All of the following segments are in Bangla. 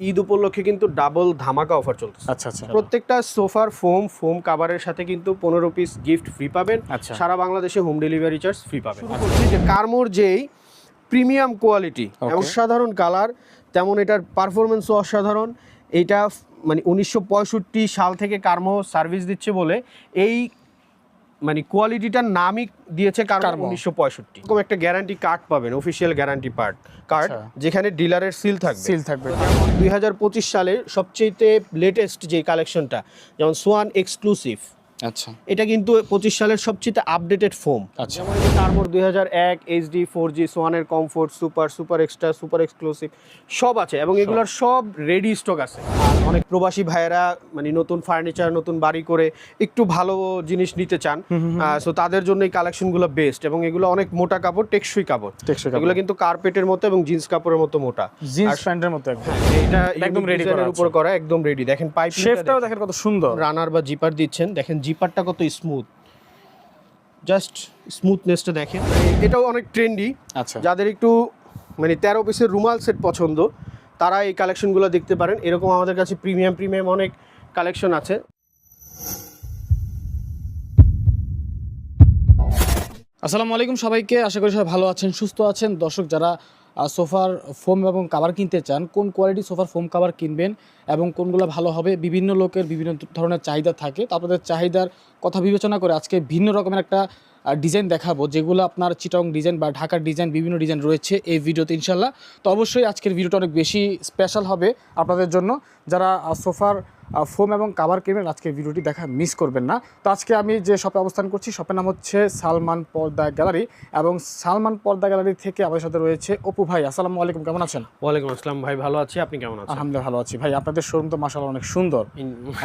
ঈদ উপলক্ষে কিন্তু ডাবল ধামাকা অফার চলছে আচ্ছা আচ্ছা। প্রত্যেকটা সোফার ফোম ফোম কাভারের সাথে কিন্তু পনেরো পিস গিফট ফ্রি পাবেন। আচ্ছা। সারা বাংলাদেশে হোম ডেলিভারি চার্জ ফ্রি পাবেন। কার্মোর যেই প্রিমিয়াম কোয়ালিটি Okay. অসাধারণ কালার তেমন এটার পারফরমেন্সও অসাধারণ। এইটা ফ- মানে উনিশশো পঁয়ষট্টি সাল থেকে কার্মো সার্ভিস দিচ্ছে বলে এই মানে কোয়ালিটিটার নামই দিয়েছে কার্মো। উনিশশো পঁয়ষট্টি এরকম একটা গ্যারান্টি কার্ড পাবেন অফিসিয়াল গ্যারান্টি পার্ট কার্ড। যেখানে ডিলারের সিল থাকবে সিল থাকবে দুই হাজার পঁচিশ সালের সবচেয়ে লেটেস্ট যে কালেকশনটা যেমন সোয়ান এক্সক্লুসিভ আচ্ছা। এটা কিন্তু পঁচিশ সালের সবচেয়ে আপডেটেড ফোম তারপর দুই হাজার এক HD four G সোয়ানের comfort super super extra super exclusive সব আছে এবং এগুলোর সব রেডি স্টক আছে। অনেক প্রবাসী ভাইয়েরা মানে নতুন ফার্নিচার নতুন বাড়ি করে একটু ভালো জিনিস নিতে চান সো তাদের জন্য এই কালেকশনগুলো বেস্ট এবং এগুলো অনেক মোটা কাপড় টেকসই কাপড়। টেকসই। এগুলো কিন্তু কার্পেটের মতো এবং জিন্স কাপড়ের মতো মোটা। জিন্স প্যান্টের মতো এটা একদম রেডি করা উপর করা একদম রেডি দেখেন পাইপ শেফটাও দেখেন কত সুন্দর। রানার বা জিপার দিচ্ছেন দেখেন জিপারটা কত স্মুথ জাস্ট স্মুথনেসটা দেখেন। এটাও অনেক ট্রেন্ডি আচ্ছা। যাদের একটু মানে তেরো পিসের রুমাল সেট পছন্দ তারা এই কালেকশনগুলো দেখতে পারেন। এরকম আমাদের কাছে প্রিমিয়াম প্রিমিয়াম অনেক কালেকশন আছে। আসসালামু আলাইকুম সবাইকে। আশা করি সবাই ভালো আছেন সুস্থ আছেন। দর্শক যারা সোফার ফোম এবং কাভার কিনতে চান, কোন কোয়ালিটি সোফার ফোম কাভার কিনবেন এবং কোনগুলো ভালো হবে, বিভিন্ন লোকের বিভিন্ন ধরনের চাহিদা থাকে, তো আপনাদের চাহিদার কথা বিবেচনা করে আজকে ভিন্ন রকমের একটা ডিজাইন দেখাবো যেগুলো আপনার চিটং ডিজাইন বা ঢাকার ডিজাইন বিভিন্ন ডিজাইন রয়েছে এই ভিডিওতে ইনশাল্লাহ তো অবশ্যই আজকের ভিডিওটা অনেক বেশি স্পেশাল হবে আপনাদের জন্য। যারা সোফার ফোম এবং কাভার কিনবেন আজকের ভিডিওটি দেখা মিস করবেন না। তো আজকে আমি যে শপে অবস্থান করছি শপের নাম হচ্ছে সালমান পর্দা গ্যালারি এবং সালমান পর্দা গ্যালারি থেকে আমাদের সাথে রয়েছে অপু ভাই। আসসালামু আলাইকুম কেমন আছেন? ওয়ালাইকুম আসসালাম ভাই ভালো আছি। আপনি কেমন আছেন? আলহামদুলিল্লাহ ভালো আছি ভাই। আপনাদের শোরুম তো মাসাল অনেক সুন্দর।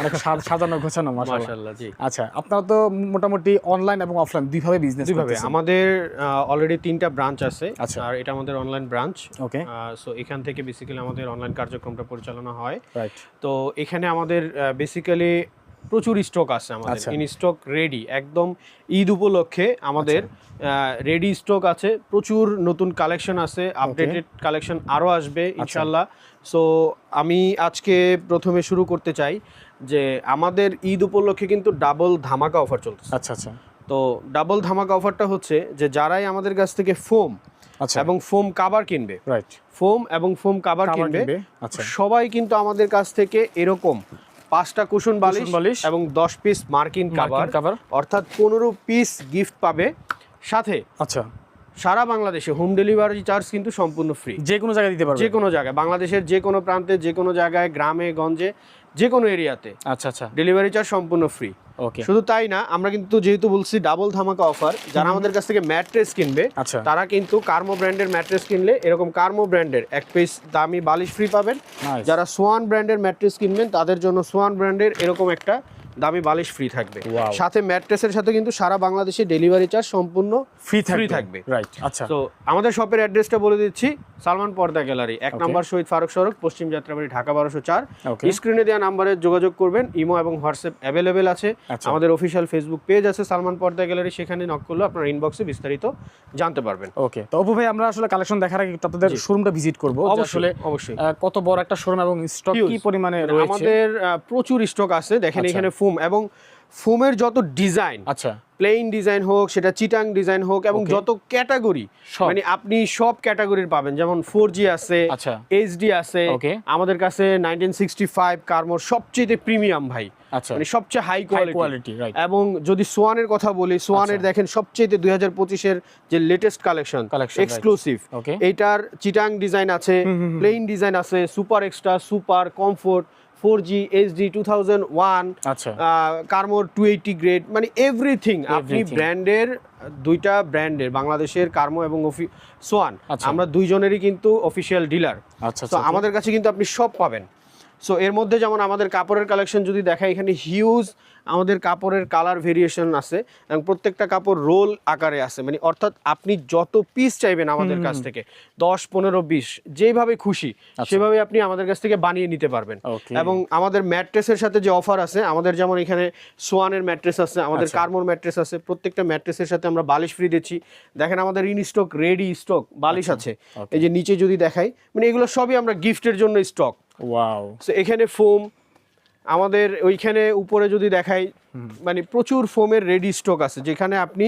অনেক সাজানো গোছানো মাশাআল্লাহ। জি। আচ্ছা আপনারা তো মোটামুটি অনলাইন এবং অফলাইন দুইভাবে বিজনেস দুইভাবে। আমাদের অলরেডি তিনটা ব্রাঞ্চ আছে। আচ্ছা। আর এটা আমাদের অনলাইন ব্রাঞ্চ ওকে সো এখান থেকে বেসিক্যালি আমাদের অনলাইন কার্যক্রমটা পরিচালনা হয়। রাইট তো এখানে আমাদের বেসিক্যালি প্রচুর স্টক আছে আমাদের। আচ্ছা। ইন স্টক রেডি একদম ঈদ উপলক্ষে আমাদের রেডি স্টক আছে। প্রচুর নতুন কালেকশন আছে। আপডেটেড কালেকশন আরও আসবে আচ্ছা। ইনশাল্লাহ। সো আমি আজকে প্রথমে শুরু করতে চাই যে আমাদের ঈদ উপলক্ষে কিন্তু ডাবল ধামাকা অফার চলছে আচ্ছা আচ্ছা। তো ডাবল ধামাকা অফারটা হচ্ছে যে যারাই আমাদের কাছ থেকে ফোম আচ্ছা। এবং ফোম কাভার কিনবে রাইট ফোম এবং ফোম কাভার কাভার কিনবে আচ্ছা। সবাই কিন্তু আমাদের কাছ থেকে এরকম পাঁচটা কুশন বালিশ বালিশ। এবং দশ পিস মার্কিন কাভার মার্কিন কাভার অর্থাৎ পনেরো পিস গিফট পাবে। সাথে আচ্ছা। সারা বাংলাদেশে হোম ডেলিভারি চার্জ কিন্তু সম্পূর্ণ ফ্রি যে কোনো জায়গায় দিতে পারবে। যে কোনো জায়গায় বাংলাদেশের যে কোনো প্রান্তে যে কোনো জায়গায় গ্রামে গঞ্জে যে কোনো এরিয়াতে আচ্ছা আচ্ছা। ডেলিভারি চার্জ সম্পূর্ণ ফ্রি ওকে শুধু তাই না আমরা কিন্তু যেহেতু বলছি ডাবল ধামাকা অফার যারা আমাদের কাছ থেকে ম্যাট্রেস কিনবে আচ্ছা। তারা কিন্তু কার্মো ব্র্যান্ডের ম্যাট্রেস কিনলে এরকম কার্মো ব্র্যান্ডের এক পিস দামি বালিশ ফ্রি পাবেন। যারা সোয়ান ব্র্যান্ডের ম্যাট্রেস কিনবেন তাদের জন্য সোয়ান ব্র্যান্ডের এরকম একটা দামি বালিশ ফ্রি থাকবে। সাথে ম্যাট্রেসের সাথে কিন্তু সারা বাংলাদেশে ডেলিভারি চার্জ সম্পূর্ণ ফ্রি থাকবে। থাকবে। রাইট আচ্ছা। তো আমাদের শপের অ্যাড্রেসটা বলে দিচ্ছি সালমান পর্দা গ্যালারি এক নম্বর শহীদ ফারুক সড়ক পশ্চিম যাত্রাবাড়ি ঢাকা বারোশো চার। স্ক্রিনে দেওয়া নাম্বারে যোগাযোগ করবেন ইমো এবং হোয়াটসঅ্যাপ অ্যাভেলেবেল আছে। আচ্ছা। আমাদের অফিসিয়াল ফেসবুক পেজ আছে সালমান পর্দা গ্যালারি সেখানে নক করলে আপনার ইনবক্সে বিস্তারিত জানতে পারবেন। ওকে তো অপু ভাই আমরা আসলে কালেকশন দেখার আগে একটু আপনাদের শোরুমটা ভিজিট করব। আসলে অবশ্যই। কত বড় একটা শোরুম এবং স্টক কি পরিমাণে রয়েছে? আমাদের প্রচুর স্টক আছে। দেখেন আচ্ছা। এখানে ফোম এবং ফোমের যত ডিজাইন আচ্ছা। প্লেন ডিজাইন হোক সেটা চিটাং ডিজাইন হোক এবং যত ক্যাটাগরি মানে আপনি সব ক্যাটাগরির পাবেন যেমন ফোর জি আছে আচ্ছা। এইচডি আছে আমাদের কাছে নাইনটিন সিক্সটি ফাইভ কার্মোর সবচেয়ে প্রিমিয়াম ভাই আচ্ছা। মানে সবচেয়ে হাই কোয়ালিটি এবং যদি সোয়ানের কথা বলি সোয়ানের আচ্ছা। দেখেন সবচেয়ে দুই হাজার পঁচিশের যে লেটেস্ট কালেকশন. Exclusive okay. এইটার চিটাং ডিজাইন আছে প্লেন ডিজাইন আছে super extra super comfort four G HD two thousand one আচ্ছা। কার্মোর টু এইটি গ্রেড মানে এভরিথিং আপনি ব্র্যান্ডের দুইটা ব্র্যান্ডের বাংলাদেশের কার্মো এবং সোয়ান আচ্ছা। আমরা দুইজনেরই কিন্তু অফিসিয়াল ডিলার আচ্ছা তো আচ্ছা। আমাদের কাছে কিন্তু আপনি সব পাবেন। সো এর মধ্যে যেমন আমাদের কাপড়ের কালেকশন যদি দেখাই এখানে হিউজ আমাদের কাপড়ের কালার ভেরিয়েশন আছে এবং প্রত্যেকটা কাপড় রোল আকারে আছে। মানে অর্থাৎ আপনি যত পিস চাইবেন আমাদের কাছ থেকে দশ পনেরো বিশ যেভাবে খুশি সেভাবে আপনি আমাদের কাছ থেকে বানিয়ে নিতে পারবেন। এবং আমাদের ম্যাট্রেসের সাথে যে অফার আছে আমাদের যেমন এখানে সোয়ানের ম্যাট্রেস আছে আমাদের আচ্ছা। কার্মোর ম্যাট্রেস আছে প্রত্যেকটা ম্যাট্রেসের সাথে আমরা বালিশ ফ্রি দিচ্ছি। দেখেন আমাদের ইন স্টক রেডি স্টক বালিশ আছে। আচ্ছা। এই যে নিচে যদি দেখাই মানে এগুলো সবই আমরা গিফটের জন্য স্টক ওয়াও এখানে ফোম আমাদের ওইখানে উপরে যদি দেখাই মানে প্রচুর ফোমের রেডি স্টক আছে যেখানে আপনি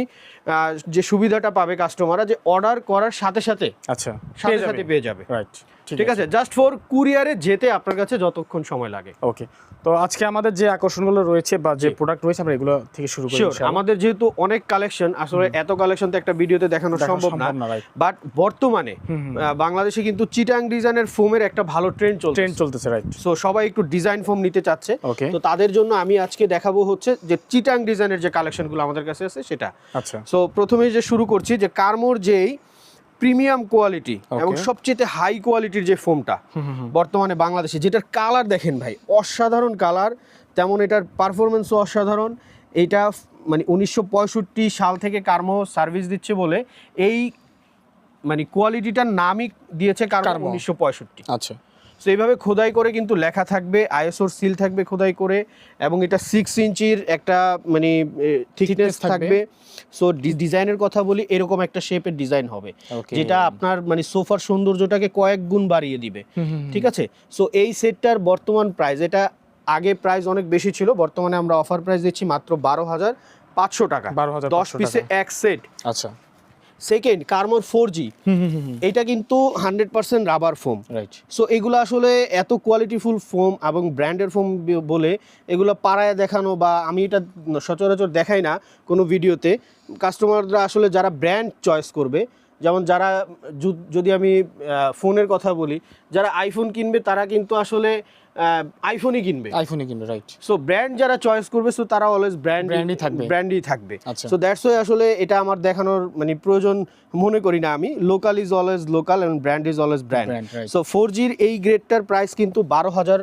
যে সুবিধাটা পাবে কাস্টমাররা যে অর্ডার করার সাথে সাথে আচ্ছা সাথে সাথে পেয়ে যাবে। রাইট ঠিক আছে জাস্ট ফর কুরিয়ারে যেতে আপনার কাছে যতক্ষণ সময় লাগে। ওকে তো আজকে আমাদের যে আকর্ষণগুলো রয়েছে বা যে প্রোডাক্ট রয়েছে আমরা এগুলো থেকে শুরু করি আমাদের যেহেতু অনেক কালেকশন আসলে এত কালেকশন তো একটা ভিডিওতে দেখানো সম্ভব না. বাট বর্তমানে বাংলাদেশে কিন্তু চিটাং ডিজাইনের ফোমের একটা ভালো ট্রেন্ড চলছে ট্রেন্ড চলতেছে রাইট সো সবাই একটু ডিজাইন ফোম নিতে চাচ্ছে। তো তাদের জন্য আমি আজকে দেখাবো হচ্ছে যে চিটাং ডিজাইনের যে কালেকশনগুলো আমাদের কাছে আছে সেটা। আচ্ছা। সো প্রথমে যে শুরু করছি যে কার্মোর যেই প্রিমিয়াম কোয়ালিটি এবং সবচেয়ে হাই কোয়ালিটির যে ফোমটা বর্তমানে বাংলাদেশে যেটার কালার দেখেন ভাই অসাধারণ কালার তেমন এটার পারফরমেন্সও অসাধারণ। এটা মানে উনিশশো পঁয়ষট্টি সাল থেকে কার্মো সার্ভিস দিচ্ছে বলে এই মানে কোয়ালিটিটার নামই দিয়েছে কার্মো। উনিশশো পঁয়ষট্টি। আচ্ছা। সো এইভাবে খোদাই করে কিন্তু লেখা থাকবে আইএসওর সিল থাকবে খোদাই করে এবং এটা সিক্স ইঞ্চির একটা মানে থিকনেস থাকবে। সো ডিজাইনের কথা বলি এরকম একটা শেপের ডিজাইন হবে। যেটা আপনার মানে সোফার সৌন্দর্যটাকে কয়েক গুণ বাড়িয়ে দিবে। ঠিক আছে? সো এই সেটটার বর্তমান প্রাইস এটা আগে প্রাইস অনেক বেশি ছিল বর্তমানে আমরা অফার প্রাইস দিচ্ছি মাত্র বারো হাজার পাঁচশো টাকা। 12,500 দশ পিসে এক সেট আচ্ছা। সেকেন্ড কার্মোর ফোর জি এটা কিন্তু hundred percent rubber foam right so এগুলো আসলে এত কোয়ালিটিফুল ফোম এবং ব্র্যান্ডের ফোম বলে এগুলো পাড়ায় দেখানো বা আমি এটা সচরাচর দেখাই না কোনো ভিডিওতে। কাস্টমাররা আসলে যারা ব্র্যান্ড চয়েস করবে যেমন যারা যদি আমি ফোনের কথা বলি যারা আইফোন কিনবে তারা কিন্তু আসলে আইফোনই কিনবে। আইফোনই কিনবে রাইট সো ব্র্যান্ড যারা চয়েস করবে সো তারা অলওয়েজ ব্র্যান্ড ব্র্যান্ডই থাকবে। ব্র্যান্ডই থাকবে। সো দ্যাটস ওয়াই আসলে এটা আমার দেখানোর মানে প্রয়োজন মনে করি না আমি। Local is always local and brand is always brand so four জির এই গ্রেডটার প্রাইস কিন্তু বারো হাজার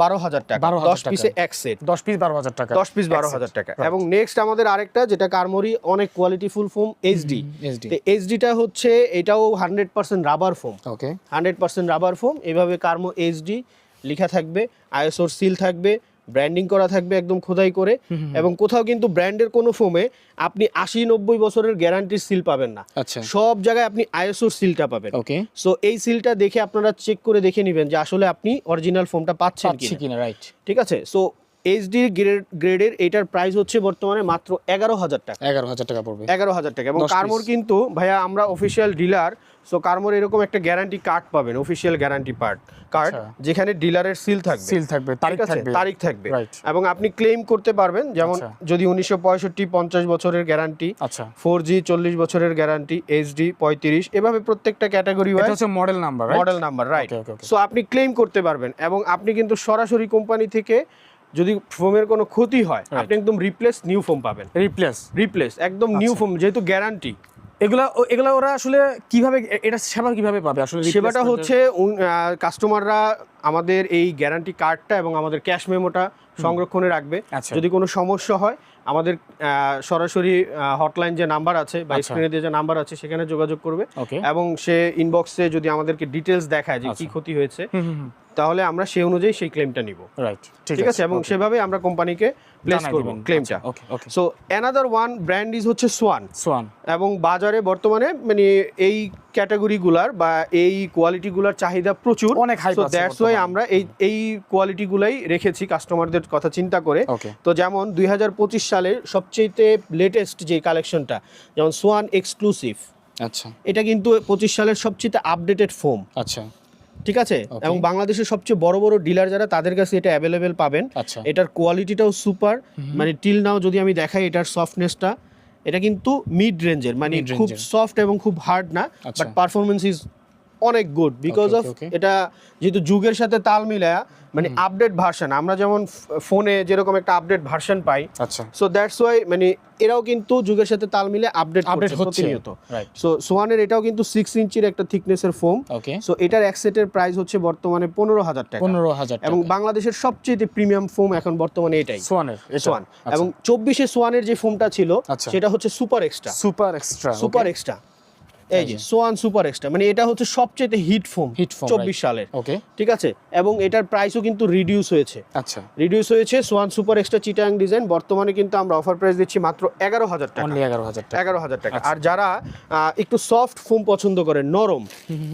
বারো হাজার টাকা। 12,000 দশ পিসে এক সেট দশ পিস বারো হাজার টাকা। দশ পিস বারো হাজার টাকা। এবং নেক্সট আমাদের আরেকটা যেটা কারমরি অনেক quality full foam HD HD এইচডিটা হচ্ছে এটাও hundred percent rubber foam okay hundred percent rubber foam এভাবে কার্মো এইচডি লেখা থাকবে আইএসওর সিল থাকবে ব্র্যান্ডিং করা থাকবে একদম খোদাই করে। এবং কোথাও কিন্তু ব্র্যান্ডের কোনো ফোমে আপনি আশি নব্বই বছরের গ্যারান্টির সিল পাবেন না। আচ্ছা। সব জায়গায় আপনি আইএসওর সিলটা পাবেন। ওকে সো এই সিলটা দেখে আপনারা চেক করে দেখে নেবেন যে আসলে আপনি অরিজিনাল ফোমটা পাচ্ছেন কিনা। রাইট ঠিক আছে? সো এইচডি গ্রেড গ্রেডের এটার প্রাইস হচ্ছে বর্তমানে মাত্র এগারো হাজার টাকা। এগারো হাজার টাকা পড়বে। এগারো হাজার টাকা। এবং 10 piece। কার্মোর কিন্তু ভাইয়া আমরা অফিসিয়াল ডিলার সো কার্মোর এরকম একটা গ্যারান্টি কার্ড পাবেন অফিসিয়াল গ্যারান্টি পার্ট কার্ড আচ্ছা। যেখানে ডিলারের সিল থাকবে। সিল থাকবে তারিখ থাকবে। তারিখ থাকবে। এবং আপনি ক্লেম করতে পারবেন যেমন আচ্ছা। যদি উনিশশো পঁয়ষট্টি পঞ্চাশ বছরের গ্যারান্টি আচ্ছা। ফোর জি চল্লিশ বছরের গ্যারান্টি এইচডি পঁয়ত্রিশ এভাবে প্রত্যেকটা ক্যাটাগরি এটা হচ্ছে model number model number right. So আপনি ক্লেম করতে পারবেন এবং আপনি কিন্তু সরাসরি কোম্পানি থেকে যদি ফোমের কোনো ক্ষতি হয় আপনি একদম রিপ্লেস নিউ ফোম পাবেন। রিপ্লেস রিপ্লেস একদম নিউ আচ্ছা। ফোম যেহেতু গ্যারান্টি এগুলা এগুলা ওরা আসলে কীভাবে এটা সেবা কীভাবে পাবে? আসলে সেবাটা হচ্ছে কাস্টমাররা আমাদের এই গ্যারান্টি কার্ডটা এবং আমাদের ক্যাশ মেমোটা সংরক্ষণে রাখবে। আচ্ছা। যদি কোনো সমস্যা হয় আমাদের সরাসরি হটলাইন যে নাম্বার আছে বা আচ্ছা। স্ক্রিনে যে নাম্বার আছে সেখানে যোগাযোগ করবে এবং সে ইনবক্সে যদি আমাদেরকে ডিটেলস দেখায় যে কি আচ্ছা। ক্ষতি হয়েছে তাহলে আমরা সেই অনুযায়ী সেই ক্লেমটা নিব। রাইট ঠিক আছে এবং সেভাবে আমরা কোম্পানিকে প্লেস করব ক্লেমটা so another one brand is হচ্ছে সোয়ান সোয়ান এবং বাজারে বর্তমানে মানে এই ক্যাটাগরিগুলার বা এই কোয়ালিটিগুলার চাহিদা প্রচুর। অনেক hype সো দ্যাটস ওয়াই আমরা এই এই কোয়ালিটিগুলাই রেখেছি কাস্টমারদের কথা চিন্তা করে। তো যেমন দুই হাজার পঁচিশ সালের সবচেয়ে লেটেস্ট যে কালেকশনটা যেমন সোয়ান এক্সক্লুসিভ আচ্ছা। এটা কিন্তু পঁচিশ সালের সবচেয়ে আপডেটেড ফোম আচ্ছা। ঠিক আছে? এবং বাংলাদেশের সবচেয়ে বড় বড় ডিলার যারা তাদের কাছে এটা অ্যাভেলেবেল পাবেন। আচ্ছা। এটার কোয়ালিটিটাও সুপার মানে টিল নাও যদি আমি দেখাই এটার সফটনেসটা এটা কিন্তু মিড রেঞ্জের মানে খুব সফট এবং খুব হার্ড না। বাট পারফরমেন্স ইজ অনেক গুড বিকজ অফ. এটা যেহেতু যুগের সাথে তাল মিলায়া মানে আপডেট ভার্সন আমরা যেমন ফোনে যেরকম একটা আপডেট ভার্সন পাই আচ্ছা। সো দ্যাটস ওয়াই মানে এরাও কিন্তু যুগের সাথে তাল মিলে আপডেট আপডেট হচ্ছে সো সোয়ানের এটাও কিন্তু সিক্স ইঞ্চির একটা থিকনেসের ফোম ওকে সো এটার এক সেটের প্রাইস হচ্ছে বর্তমানে পনেরো হাজার টাকা। পনেরো হাজার এবং বাংলাদেশের সবচেয়ে প্রিমিয়াম ফোম এখন বর্তমানে এটাই। সোয়ানের সোয়ান এবং চব্বিশে সোয়ানের যে ফোমটা ছিল আচ্ছা। সেটা হচ্ছে super extra super extra super extra এই যে সোয়ান সুপার এক্সট্রা মানে এটা হচ্ছে সবচেয়ে হিট ফোম Hit foam, চব্বিশ সালের। ওকে ঠিক আছে? এবং এটার প্রাইসও কিন্তু রিডিউস হয়েছে। আচ্ছা। রিডিউস হয়েছে সোয়ান সুপার এক্সট্রা চিটাং ডিজাইন বর্তমানে কিন্তু আমরা অফার প্রাইস দিচ্ছি মাত্র এগারো হাজার টাকা। এগারো হাজার টাকা। এগারো হাজার টাকা। আর যারা একটু সফট ফোম পছন্দ করে নরম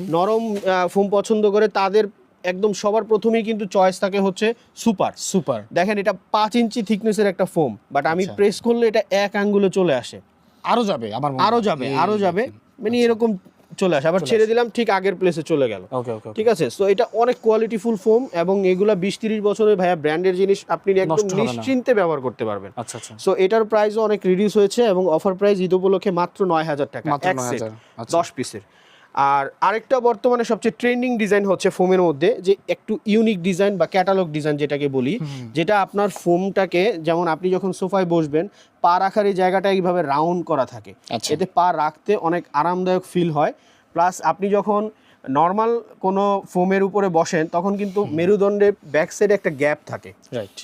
নরম ফোম পছন্দ করে তাদের একদম সবার প্রথমেই কিন্তু চয়েস থাকে হচ্ছে সুপার। সুপার। দেখেন এটা পাঁচ ইঞ্চি থিকনেসের একটা ফোম বাট আমি আচ্ছা। প্রেস করলে এটা এক আঙ্গুলে চলে আসে। আরও যাবে আমার আরও যাবে আরও যাবে। মানে এরকম চলে আসে। আবার ছেড়ে দিলাম ঠিক আগের প্লেসে চলে গেল। ঠিক আছে? তো এটা অনেক কোয়ালিটি ফুল ফোম এবং এগুলা বিশ তিরিশ বছরে ভাইয়া ব্র্যান্ডের জিনিস আপনি একদম। নিশ্চিন্তে ব্যবহার করতে পারবেন। তো আচ্ছা। সো এটার প্রাইসও অনেক রিডিউস হয়েছে এবং অফার প্রাইস ঈদ উপলক্ষে মাত্র নয় হাজার টাকা। আচ্ছা। দশ পিসের আর আরেকটা বর্তমানে সবচেয়ে ট্রেন্ডিং ডিজাইন হচ্ছে ফোমের মধ্যে যে একটু ইউনিক ডিজাইন বা ক্যাটালগ ডিজাইন যেটাকে বলি যেটা আপনার ফোমটাকে যেমন আপনি যখন সোফায় বসবেন পা রাখার এই জায়গাটা এইভাবে রাউন্ড করা থাকে। আচ্ছা। এতে পা রাখতে অনেক আরামদায়ক ফিল হয়। প্লাস আপনি যখন নর্মাল কোনো ফোমের উপরে বসেন তখন কিন্তু মেরুদণ্ডের ব্যাক সাইডে একটা গ্যাপ থাকে। রাইট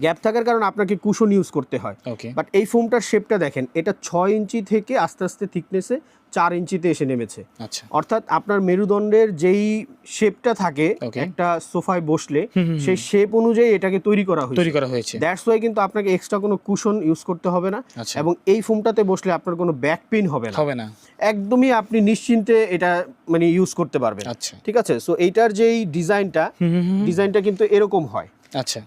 গ্যাপ থাকার কারণে আপনাকে কুশন ইউজ করতে হয়। বাট এই ফোমটার শেপটা দেখেন এটা ছয় ইঞ্চি থেকে আস্তে আস্তে থিকনেসে চার ইঞ্চিতে এসে নেমেছে। আচ্ছা। অর্থাৎ আপনার মেরুদণ্ডের যেই শেপটা থাকে একটা সোফায় বসলে সেই শেপ অনুযায়ী এটাকে তৈরি করা হয়েছে। তৈরি করা হয়েছে। দ্যাটস ওয়াই কিন্তু আপনাকে এক্সট্রা কোনো কুশন ইউজ করতে হবে না। আচ্ছা। এবং এই ফোমটাতে বসলে আপনার কোনো ব্যাক পেইন হবে না। হবে না। একদমই আপনি নিশ্চিন্তে এটা মানে ইউজ করতে পারবেন। আচ্ছা। ঠিক আছে? সো এইটার যেই ডিজাইনটা ডিজাইনটা কিন্তু এরকম হয়। আচ্ছা।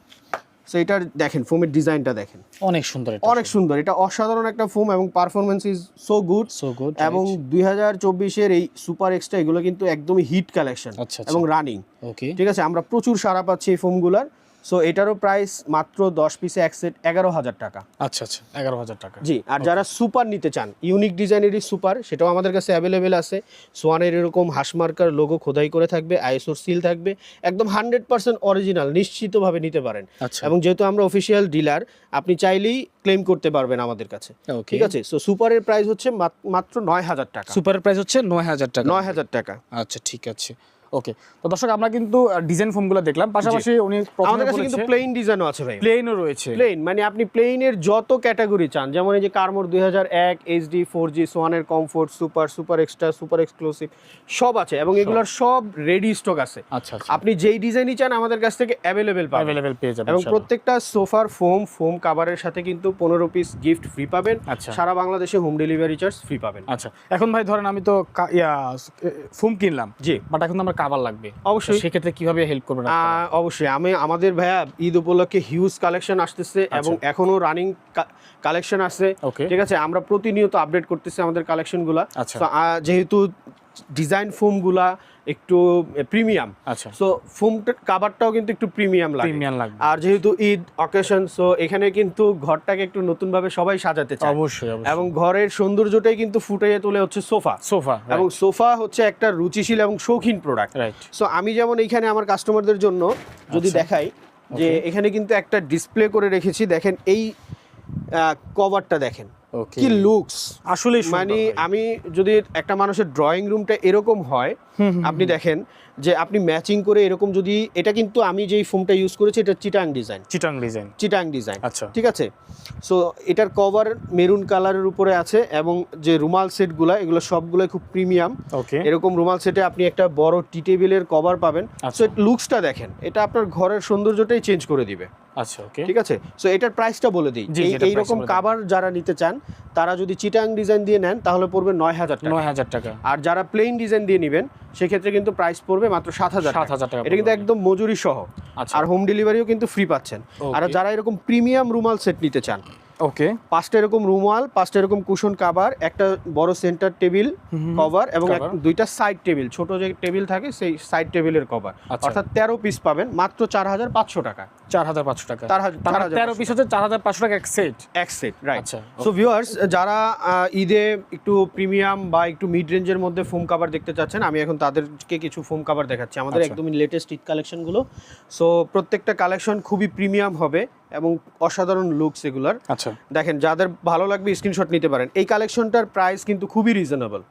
সো এটার দেখেন ফোমের ডিজাইনটা দেখেন। অনেক সুন্দর অনেক সুন্দর। এটা অসাধারণ একটা ফোম এবং performance is so good so good এবং দুই হাজার চব্বিশের এই সুপার এক্সট্রা এগুলো কিন্তু একদমই হিট কালেকশন আচ্ছা, আচ্ছা। এবং রানিং ওকে ঠিক আছে? আমরা প্রচুর সারা পাচ্ছি এই ফোমগুলার সো এটারও প্রাইস মাত্র দশ পিসে এক সেট এগারো হাজার টাকা। আচ্ছা আচ্ছা এগারো হাজার টাকা। জি আর যারা সুপার নিতে চান ইউনিক ডিজাইনেরই সুপার সেটাও আমাদের কাছে অ্যাভেলেবেল আছে। সোয়ানের এরকম হাসমার্কার লোগো খোদাই করে থাকবে আইএসওর সিল থাকবে একদম হান্ড্রেড পার্সেন্ট অরিজিনাল নিশ্চিতভাবে নিতে পারেন। আচ্ছা। এবং যেহেতু আমরা অফিসিয়াল ডিলার আপনি চাইলেই ক্লেম করতে পারবেন আমাদের কাছে। ঠিক আছে? সো সুপারের প্রাইস হচ্ছে মাত- মাত্র নয় হাজার টাকা। সুপারের প্রাইস হচ্ছে নয় হাজার টাকা। নয় হাজার টাকা। আচ্ছা ঠিক আছে। ওকে তো দর্শক আমরা কিন্তু ডিজাইন ফোমগুলো দেখলাম। পাশাপাশি উনি আমাদের কাছে কিন্তু প্লেন ডিজাইনও আছে ভাই। প্লেনও রয়েছে। প্লেন মানে আপনি প্লেনের যত ক্যাটাগরি চান যেমন এই যে কার্মোর দুই হাজার এক HD four G সোয়ানের comfort super super extra super exclusive সব আছে এবং এগুলোর সব রেডি স্টক আছে। আচ্ছা আচ্ছা। আপনি যেই ডিজাইনই চান আমাদের কাছ থেকে অ্যাভেলেবেল পাবেন। অ্যাভেলেবেল পেয়ে যাবেন এবং প্রত্যেকটা সোফার ফোম ফোম কাভারের সাথে কিন্তু পনেরো পিস গিফট ফ্রি পাবেন। আচ্ছা। সারা বাংলাদেশে হোম ডেলিভারি চার্জ ফ্রি পাবেন। আচ্ছা। এখন ভাই ধরেন আমি তো ফোম কিনলাম। জি। বাট এখন আমার কাভার লাগবে। অবশ্যই। সেক্ষেত্রে কীভাবে হেল্প করবেন অবশ্যই। আমি আমাদের ভাইয়া ঈদ উপলক্ষে হিউজ কালেকশন আসতেছে এবং এখনও রানিং কালেকশন আছে. ঠিক আছে? আমরা প্রতিনিয়ত আপডেট করতেছি আমাদের কালেকশনগুলা আচ্ছা। যেহেতু ডিজাইন ফোমগুলা একটু প্রিমিয়াম আচ্ছা। সো ফোম কাভারটাও কিন্তু একটু প্রিমিয়াম লাগে। প্রিমিয়াম লাগবে। আর যেহেতু ঈদ অকেশন সো এখানে কিন্তু ঘরটাকে একটু নতুনভাবে সবাই সাজাতে চায়। অবশ্যই অবশ্যই। এবং ঘরের সৌন্দর্যটাই কিন্তু ফুটিয়ে তোলে হচ্ছে সোফা। সোফা এবং সোফা হচ্ছে একটা রুচিশীল এবং শৌখিন প্রোডাক্ট রাইট সো আমি যেমন এইখানে আমার কাস্টমারদের জন্য যদি আচ্ছা। দেখাই যে এখানে কিন্তু একটা ডিসপ্লে করে রেখেছি দেখেন এই কভারটা দেখেন। কি লুকস আসলে মানে আমি যদি একটা মানুষের ড্রয়িং রুমটা এরকম হয় আপনি দেখেন যে আপনি ম্যাচিং করে এরকম যদি এটা কিন্তু আমি যেই ফোমটা ইউজ করেছি এটা চিটাং ডিজাইন চিটাং ডিজাইন চিটাং ডিজাইন আচ্ছা। ঠিক আছে? সো এটার কভার মেরুন কালারের উপরে আছে এবং যে রুমাল সেটগুলো এগুলো সবগুলো খুব প্রিমিয়াম ওকে এরকম রুমাল সেটে আপনি একটা বড় টি টেবিলের কভার পাবেন। আচ্ছা। সো লুকসটা দেখেন এটা আপনার ঘরের সৌন্দর্যটাই চেঞ্জ করে দিবে। আচ্ছা ওকে ঠিক আছে? সো এটার প্রাইসটা বলে দিই। এই দিন। কাভার যারা নিতে চান তারা যদি চিটাং ডিজাইন দিয়ে নেন তাহলে পড়বে নয় হাজার টাকা। নয় হাজার টাকা। আর যারা প্লেন ডিজাইন দিয়ে নেবেন সেক্ষেত্রে কিন্তু প্রাইস পড়বে মাত্র সাত হাজার সাত হাজার টাকা এটা কিন্তু একদম মজুরি সহ। আচ্ছা। আর হোম ডেলিভারিও কিন্তু ফ্রি পাচ্ছেন। আর যারা এরকম প্রিমিয়াম রুমাল সেট নিতে চান ওকে। পাঁচটা এরকম রুমাল পাঁচটা এরকম কুশন কাভার একটা বড় সেন্টার টেবিল কভার এবং দুইটা সাইড টেবিল ছোট যে টেবিল থাকে সেই সাইড টেবিলের কভার। অর্থাৎ তেরো পিস পাবেন মাত্র চার হাজার পাঁচশো টাকা। চার হাজার পাঁচশো টাকা। তার মানে তেরো পিস হচ্ছে চার হাজার পাঁচশো টাকা এক সেট এক সেট রাইট সো ভিউয়ার্স যারা ঈদে একটু প্রিমিয়াম বা একটু মিড রেঞ্জের মধ্যে ফোম কাভার দেখতে চাচ্ছেন আমি এখন তাদেরকে কিছু ফোম কাভার দেখাচ্ছি। আমাদের আচ্ছা। একদমই লেটেস্ট ঈদ কালেকশনগুলো সো প্রত্যেকটা কালেকশন খুবই প্রিমিয়াম হবে। এবং অসাধারণ লুকস এগুলার। আচ্ছা। দেখেন যাদের ভালো লাগবে স্ক্রিনশট নিতে পারেন। এই কালেকশনটার প্রাইস কিন্তু খুবই রিজনেবল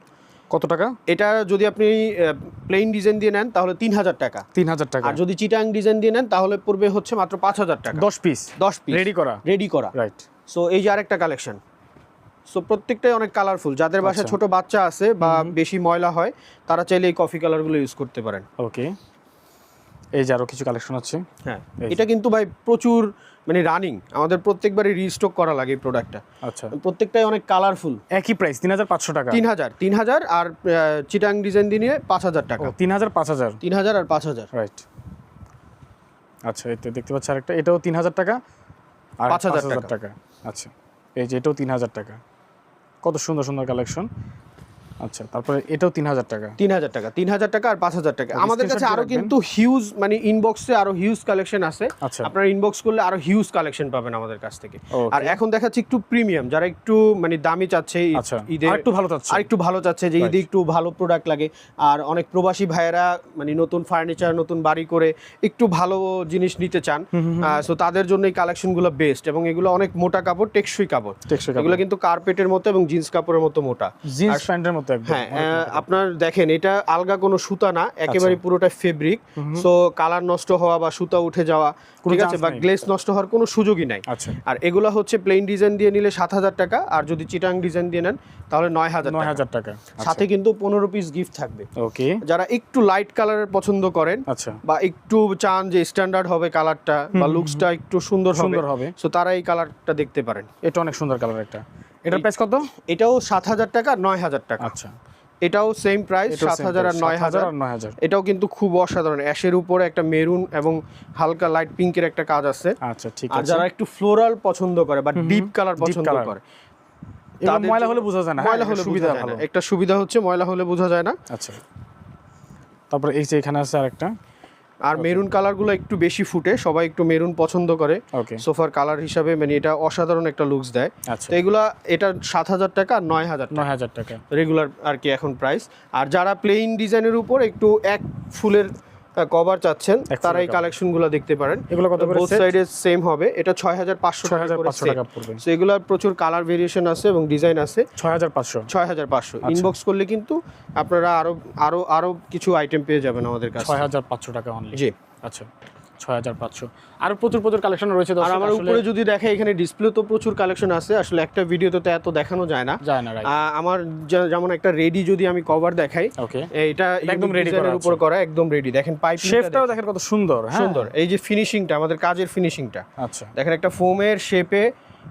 কত টাকা? এটা যদি আপনি প্লেন ডিজাইন দিয়ে নেন তাহলে তিন হাজার টাকা। তিন হাজার টাকা। আর যদি চিটাং ডিজাইন দিয়ে নেন তাহলে পড়বে হচ্ছে মাত্র পাঁচ হাজার টাকা। দশ পিস দশ পিস রেডি করা। রেডি করা। রাইট সো এই যে আরেকটা কালেকশন সো প্রত্যেকটাই অনেক কালারফুল যাদের বাসায় আচ্ছা। ছোট বাচ্চা আছে বা বেশি ময়লা হয় তারা চাইলে এই কফি কালারগুলো ইউজ করতে পারেন। ওকে এই যে আরও কিছু কালেকশন আছে। হ্যাঁ। এটা কিন্তু ভাই প্রচুর মানে রানিং আমাদের প্রত্যেকবারই রিস্টক করা লাগে এই প্রোডাক্টটা আচ্ছা। প্রত্যেকটাই অনেক কালারফুল একই প্রাইস তিন হাজার পাঁচশো টাকা। তিন হাজার তিন হাজার আর চিটাং ডিজাইন দিয়ে পাঁচ হাজার টাকা। তিন হাজার পাঁচ হাজার? তিন হাজার আর পাঁচ হাজার। রাইট আচ্ছা এই তো দেখতে পাচ্ছি আরেকটা। এটাও তিন হাজার টাকা আর পাঁচ 5,000 হাজার টাকা। আচ্ছা এই যে এটাও তিন হাজার টাকা। কত সুন্দর সুন্দর কালেকশন আচ্ছা তারপরে এটাও তিন হাজার টাকা? তিন হাজার টাকা তিন হাজার টাকা আর পাঁচ হাজার টাকা আমাদের কাছে আরও কিন্তু হিউজ মানে ইনবক্সে আরও হিউজ কালেকশন আছে। আচ্ছা। আপনারা ইনবক্স করলে আরও হিউজ কালেকশন পাবেন আমাদের কাছ থেকে। আর এখন দেখাচ্ছি একটু প্রিমিয়াম যারা একটু মানে দামি চাচ্ছে ঈদ- আচ্ছা আর একটু ভালো চাচ্ছে। আর একটু ভালো চাচ্ছে যে ঈদে একটু ভালো প্রোডাক্ট লাগে। আর অনেক প্রবাসী ভাইয়েরা মানে নতুন ফার্নিচার নতুন বাড়ি করে একটু ভালো জিনিস নিতে চান। সো তাদের জন্য এই কালেকশনগুলো বেস্ট এবং এগুলো অনেক মোটা কাপড় টেকসই কাপড়। এগুলো কিন্তু কার্পেটের মতো এবং জিন্স কাপড়ের মতো মোটা। জিন্স প্যান্টের মতো একদম হ্যাঁ আপনার দেখেন এটা আলগা কোনো সুতা না একেবারে পুরোটা ফেব্রিক সো কালার নষ্ট হওয়া বা সুতা উঠে যাওয়া ঠিক আছে বা গ্লেস নষ্ট হওয়ার কোনো সুযোগই নাই। আচ্ছা। আর এগুলো হচ্ছে প্লেন ডিজাইন দিয়ে নিলে সাত হাজার টাকা আর যদি চিটাং ডিজাইন দিয়ে নেন তাহলে নয় হাজার নয় হাজার টাকা। সাথে কিন্তু পনেরো পিস গিফট থাকবে। ওকে। যারা একটু লাইট কালারের পছন্দ করেন আচ্ছা। বা একটু চান যে স্ট্যান্ডার্ড হবে কালারটা বা লুকসটা একটু সুন্দর সুন্দর হবে। সো তারা এই কালারটা দেখতে পারেন। এটা অনেক সুন্দর কালার একটা। এটার প্রাইস কত? এটাও সাত হাজার টাকা নয় হাজার টাকা। আচ্ছা। এটাও সেম প্রাইস সাত হাজার আর নয় হাজার। আর নয় হাজার। এটাও কিন্তু খুব অসাধারণ। অ্যাশের উপরে একটা মেরুন এবং হালকা লাইট পিঙ্কের একটা কাজ আছে। আচ্ছা ঠিক আর আছে। যারা একটু ফ্লোরাল পছন্দ করে বা ডিপ কালার পছন্দ করে ময়লা হলে বোঝা যায় না। ময়লা হ্যাঁ, হলে সুবিধা একটা সুবিধা হচ্ছে ময়লা হলে বোঝা যায় না। আচ্ছা। তারপরে এই যে এখানে আছে আরেকটা। আর মেরুন কালারগুলো একটু বেশি ফুটে সবাই একটু মেরুন পছন্দ করে। ওকে সোফার কালার হিসাবে মানে এটা অসাধারণ একটা লুকস দেয়। আচ্ছা। তো এগুলা এটা সাত হাজার টাকা আর নয় হাজার নয় হাজার টাকা। রেগুলার আর কি এখন প্রাইস আর যারা প্লেইন ডিজাইনের উপর একটু এক ফুলের কভার চাচ্ছেন তারা এই কালেকশনগুলো দেখতে পারেন। এগুলো কত করে বোথ সাইডে সেম হবে। এটা ছয় হাজার পাঁচশো ছয় হাজার পাঁচশো টাকা পড়বে। সো এগুলোর প্রচুর কালার ভেরিয়েশন আছে এবং ডিজাইন আছে। ছয় হাজার পাঁচশো। ছয় হাজার পাঁচশো। আচ্ছা। ইনবক্স করলে কিন্তু আপনারা আরও আরও আরও কিছু আইটেম পেয়ে যাবেন আমাদের কাছে। ছয় হাজার পাঁচশো টাকা অনলি জি। আচ্ছা। ছয় হাজার পাঁচশো। আরও প্রচুর প্রচুর কালেকশন রয়েছে আর আমার উপরে যদি দেখে এখানে ডিসপ্লে তো প্রচুর কালেকশন আছে আসলে একটা ভিডিওতে তো এত দেখানো যায় না। যায় না আমার যেমন একটা রেডি যদি আমি কভার দেখাই ওকে এটা একদম রেডি করা উপর করা একদম রেডি দেখেন পাইপ শেফটাও দেখেন কত সুন্দর হ্যাঁ। সুন্দর। এই যে ফিনিশিংটা আমাদের কাজের ফিনিশিংটা আচ্ছা। দেখেন একটা ফোমের শেপে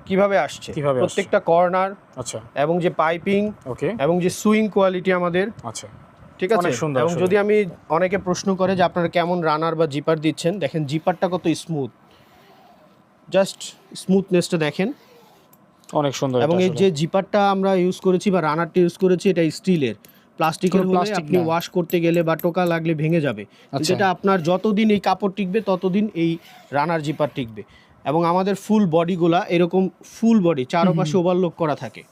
কীভাবে আসছে? কীভাবে আসছে। প্রত্যেকটা কর্নার আচ্ছা। এবং যে পাইপিং ওকে এবং যে সুইং কোয়ালিটি আমাদের আচ্ছা। ঠিক আছে? এবং যদি আমি অনেকে প্রশ্ন করে যে আপনারা কেমন রানার বা জিপার দিচ্ছেন দেখেন জিপারটা কত স্মুথ জাস্ট স্মুথনেসটা দেখেন। অনেক সুন্দর এবং এই যে জিপারটা আমরা ইউজ করেছি বা রানারটা ইউজ করেছি এটা স্টিলের প্লাস্টিকের plastic আপনি ওয়াশ করতে গেলে বা টোকা লাগলে ভেঙে যাবে। আচ্ছা। যেটা আপনার যতদিন এই কাপড় টিকবে ততদিন এই রানার জিপার টিকবে। এবং আমাদের ফুল বডিগুলা এরকম ফুল বডি চারপাশে ওভারলোক করা থাকে।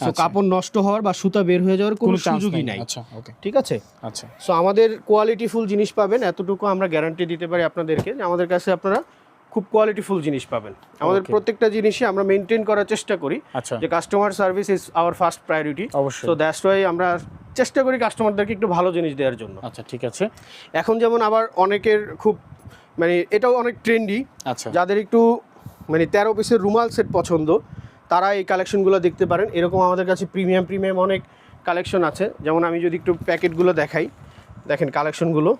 সো আচ্ছা। কাপড় নষ্ট হওয়ার বা সুতা বের হয়ে যাওয়ার কোনো সুযোগই নাই। আচ্ছা ওকে ঠিক আছে? আচ্ছা। সো আমাদের কোয়ালিটিফুল জিনিস পাবেন। এতটুকু আমরা গ্যারান্টি দিতে পারি আপনাদেরকে যে আমাদের কাছে আপনারা খুব কোয়ালিটিফুল জিনিস পাবেন। আমাদের প্রত্যেকটা জিনিসই আমরা মেনটেন করার চেষ্টা করি আচ্ছা। যে customer service is our first priority so that's why আমরা চেষ্টা করি কাস্টমারদেরকে একটু ভালো জিনিস দেওয়ার জন্য। আচ্ছা ঠিক আছে। এখন যেমন আবার অনেকের খুব মানে এটাও অনেক ট্রেন্ডি আচ্ছা। যাদের একটু মানে তেরো পিসের রুমাল সেট পছন্দ তারা এই কালেকশনগুলো দেখতে পারেন। এরকম আমাদের কাছে প্রিমিয়াম প্রিমিয়াম অনেক কালেকশন আছে। যেমন আমি যদি একটু প্যাকেটগুলো দেখাই দেখেন কালেকশনগুলো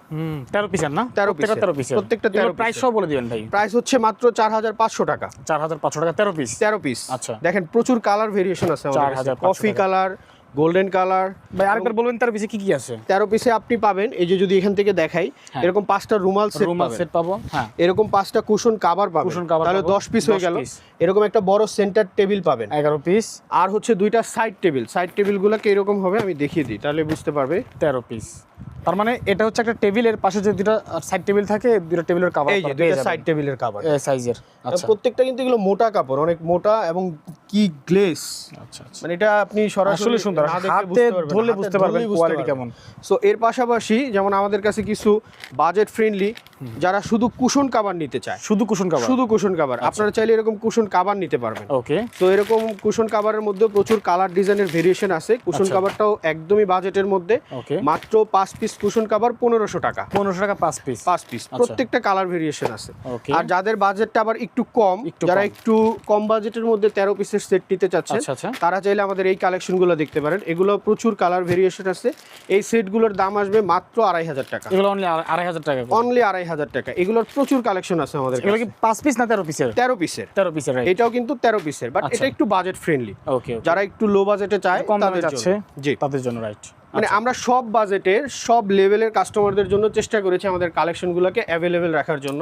তেরো পিসের না? 13 প্রত্যেকটা piece-এর। তেরো পিস প্রত্যেকটা 13 প্রাইস সব বলে দিবেন ভাই। প্রাইস হচ্ছে মাত্র চার হাজার পাঁচশো টাকা। চার হাজার পাঁচশো টাকা তেরো পিস তেরো পিস আচ্ছা। দেখেন প্রচুর কালার ভেরিয়েশন আছে আমাদের কফি কালার গোল্ডেন কালার ভাই আরেকবার বলবেন তার পিছে কি কি আছে? তেরো পিসে আপনি পাবেন এই যে যদি এখান থেকে দেখাই হ্যাঁ। এরকম পাঁচটা রুমাল সেট রুমাল সেট পাবো হ্যাঁ। এরকম পাঁচটা কুশন কভার পাবেন। কুশন cover তাহলে পাবো, দশ পিস হয়ে 10 গেল। এরকম একটা বড় সেন্টার টেবিল পাবেন। এগারো পিস আর হচ্ছে দুইটা সাইড টেবিল সাইড টেবিলগুলোকে এরকম হবে আমি দেখিয়ে দিই তাহলে বুঝতে পারবে। তেরো পিস তার মানে এটা হচ্ছে একটা টেবিলের পাশে যে দুটো সাইড টেবিল থাকে দুটো টেবিলের কভার এই যে দুটো সাইড টেবিলের কভার এই সাইজের আচ্ছা। প্রত্যেকটা কিন্তু এগুলো মোটা কাপড় অনেক মোটা এবং কি গ্লেস আচ্ছা আচ্ছা। মানে এটা আপনি সরাসরি সুন্দর হাতে ধরলে বুঝতে পারবেন কোয়ালিটি কেমন। সো এর পাশাপাশি যেমন আমাদের কাছে কিছু বাজেট ফ্রেন্ডলি যারা শুধু কুশন কাভার নিতে চায়। শুধু কুশন কাভার শুধু কুশন কাবার আপনারা চাইলে এরকম কুশন কাভার নিতে পারবেন। ওকে। তো এরকম কুশন কাভারের মধ্যে প্রচুর কালার ডিজাইনের ভেরিয়েশন আছে। কুশন আচ্ছা। কাভারটাও একদমই বাজেটের মধ্যে। ওকে। মাত্র পাঁচ পিস কুশন কাভার পনেরোশো টাকা। পনেরোশো টাকা পাঁচ পিস পাঁচ পিস প্রত্যেকটা কালার ভেরিয়েশন আছে। আর যাদের বাজেটটা আবার একটু কম যারা একটু কম বাজেটের মধ্যে তেরো পিসের সেট নিতে চাচ্ছেন আচ্ছা আচ্ছা। তারা চাইলে আমাদের এই কালেকশনগুলো দেখতে পারেন। এগুলো প্রচুর কালার ভেরিয়েশন আছে। এই সেটগুলোর দাম আসবে মাত্র আড়াই হাজার টাকা। এগুলো অনলি আড়াই হাজার টাকা। অনলি আড়াই হাজার টাকা। এগুলোর প্রচুর কালেকশন আছে আমাদের এগুলো কি পাঁচ পিস না তেরো পিসের তেরো পিসের তেরো পিসের এটাও কিন্তু তেরো পিসের বাট আচ্ছা। এটা একটু বাজেট ফ্রেন্ডলি ওকে যারা একটু লো বাজেটে চায় কম দামে যাচ্ছে জি। তাদের জন্য রাইট মানে আমরা সব বাজেটের সব লেভেলের কাস্টমারদের জন্য চেষ্টা করেছি আমাদের কালেকশনগুলোকে অ্যাভেলেবেল রাখার জন্য।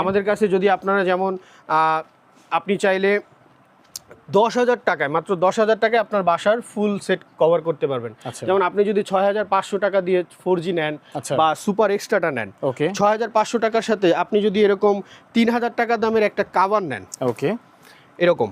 আমাদের কাছে যদি আপনারা যেমন আপনি চাইলে দশ হাজার টাকায় মাত্র দশ হাজার টাকায় আপনার বাসার ফুল সেট কভার করতে পারবেন। আচ্ছা। যেমন আপনি যদি ছয় হাজার পাঁচশো টাকা দিয়ে ফোর জি নেন আচ্ছা। বা সুপার এক্সট্রাটা নেন ওকে। ছয় হাজার পাঁচশো টাকার সাথে আপনি যদি এরকম তিন হাজার টাকা দামের একটা কাভার নেন ওকে। এরকম।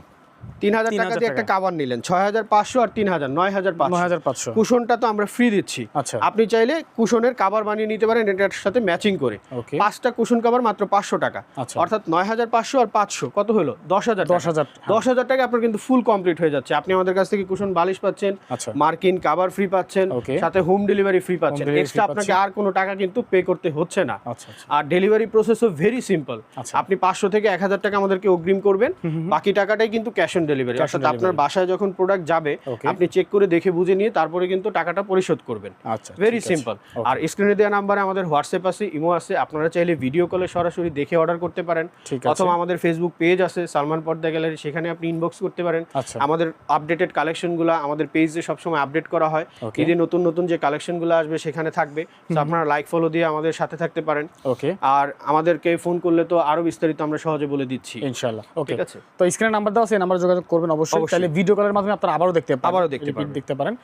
তিন হাজার টাকা দিয়ে একটা। কাভার নিলেন ছয় হাজার পাঁচশো আর তিন হাজার নয় হাজার নয় হাজার পাঁচশো। কুশনটা তো আমরা ফ্রি দিচ্ছি। আচ্ছা। আপনি চাইলে কুশনের কাভার বানিয়ে নিতে পারেন এটার সাথে ম্যাচিং করে। পাঁচটা কুশন কাভার মাত্র পাঁচশো টাকা। আচ্ছা। অর্থাৎ নয় হাজার পাঁচশো আর পাঁচশো কত হলো? দশ হাজার দশ হাজার দশ হাজার টাকা আপনার কিন্তু ফুল কমপ্লিট হয়ে যাচ্ছে। আপনি আমাদের কাছ থেকে কুশন বালিশ পাচ্ছেন আচ্ছা। মার্কিন কাভার ফ্রি পাচ্ছেন. সাথে হোম ডেলিভারি ফ্রি পাচ্ছেন। এক্সট্রা আপনাকে আর কোনো টাকা কিন্তু পে করতে হচ্ছে না। আচ্ছা আর ডেলিভারি প্রসেসও ভেরি সিম্পল। আপনি পাঁচশো থেকে এক হাজার টাকা আমাদেরকে অগ্রিম করবেন। বাকি টাকাটাই কিন্তু ক্যাশ অন ডেলিভারি অর্থাৎ আপনার বাসায় যখন প্রোডাক্ট যাবে আপনি চেক করে দেখে বুঝে নিয়ে তারপরে কিন্তু টাকাটা পরিশোধ করবেন। আচ্ছা ভেরি সিম্পল আর স্ক্রিনে দেওয়া নাম্বারে আমাদের হোয়াটসঅ্যাপ আছে ইমো আছে আপনারা চাইলে ভিডিও কলে সরাসরি দেখে অর্ডার করতে পারেন। অথবা আমাদের ফেসবুক পেজ আছে সালমান পর্দা গ্যালারি সেখানে আপনি ইনবক্স করতে পারেন। আচ্ছা। আমাদের আপডেটেড কালেকশনগুলো আমাদের পেজে সবসময় আপডেট করা হয়. ঈদে নতুন নতুন যে কালেকশনগুলো আসবে সেখানে থাকবে। তো আপনারা লাইক ফলো দিয়ে আমাদের সাথে থাকতে পারেন। ওকে আর আমাদেরকে ফোন করলে তো আরও বিস্তারিত আমরা সহজে বলে দিচ্ছি। ইনশাআল্লাহ। ওকে ঠিক আছে? তো স্ক্রিনে নাম্বার দেওয়া আছে এই নাম্বারে যোগাযোগ করবেন অবশ্যই। তাহলে ভিডিও কলের মাধ্যমে আপনারা আবারও দেখতে পাবেন আবারও দেখতে পাবেন দেখতে পারেন।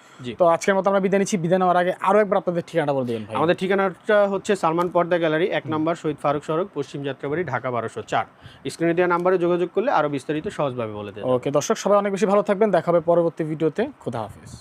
তো আজকের মতো আমরা বিদায় নিচ্ছি। বিদায় নেওয়ার আগে আরও একবার আপনাদের ঠিকানা বলে দিন ভাই। আমাদের ঠিকানাটা হচ্ছে সালমান পর্দা গ্যালারি এক নম্বর শহীদ ফারুক সড়ক পশ্চিম যাত্রাবাড়ি ঢাকা বারোশো চার। স্ক্রিনে দেওয়া নাম্বারে যোগাযোগ করলে আরও বিস্তারিত সহজভাবে বলে দেবে। ওকে দর্শক সবাই অনেক বেশি ভালো থাকবেন। দেখা হবে পরবর্তী ভিডিওতে। খোদা হাফিজ।